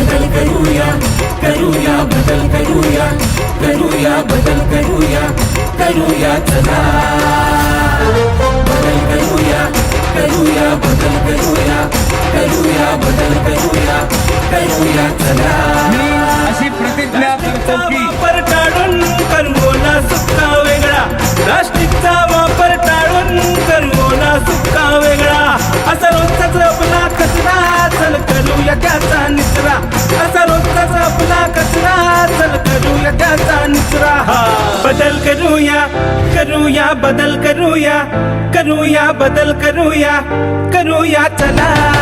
बदल करूया करूया बदल करूया करूया बदल करूया करूया चला. बदल करूया करूया बदल करूया करूया बदल करूया करूया चला. अशी प्रतिज्ञा करतो की परटाळून सुद्धा वेगळा. प्लास्टिकचा त्याचा निचरा हा. बदल करूया करूया बदल करूया करूया बदल करूया करूया चला.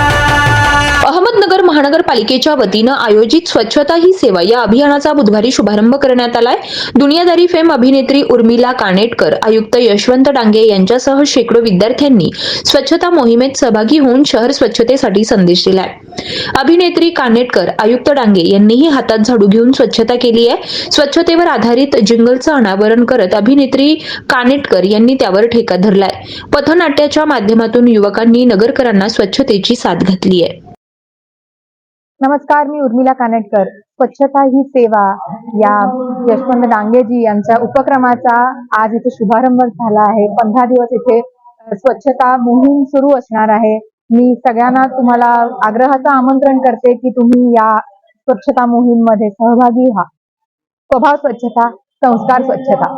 अहमदनगर महानगरपालिकेच्या वतीनं आयोजित स्वच्छता ही सेवा या अभियानाचा बुधवारी शुभारंभ करण्यात आलाय. दुनियादारी फेम अभिनेत्री उर्मिला कानेटकर आयुक्त यशवंत डांगे यांच्यासह शेकडो विद्यार्थ्यांनी स्वच्छता मोहिमेत सहभागी होऊन शहर स्वच्छतेसाठी संदेश दिलाय. अभिनेत्री कानेटकर आयुक्त डांगे यांनीही हातात झाडू घेऊन स्वच्छता केली आहे. स्वच्छतेवर आधारित जिंगलचं अनावरण करत अभिनेत्री कानेटकर यांनी त्यावर ठेका धरलाय. पथनाट्याच्या माध्यमातून युवकांनी नगरकरांना स्वच्छतेची साथ घातली आहे. नमस्कार मी उर्मिला कानेटकर. स्वच्छता ही सेवा या यशवंत डांगेजी यांच्या उपक्रमाचा आज इथे शुभारंभ झाला आहे. पंधरा दिवस इथे स्वच्छता मोहीम सुरू असणार आहे. मी सगळ्यांना तुम्हाला आग्रहाचं आमंत्रण करते की तुम्ही या स्वच्छता मोहीममध्ये सहभागी व्हा. स्वभाव स्वच्छता संस्कार स्वच्छता.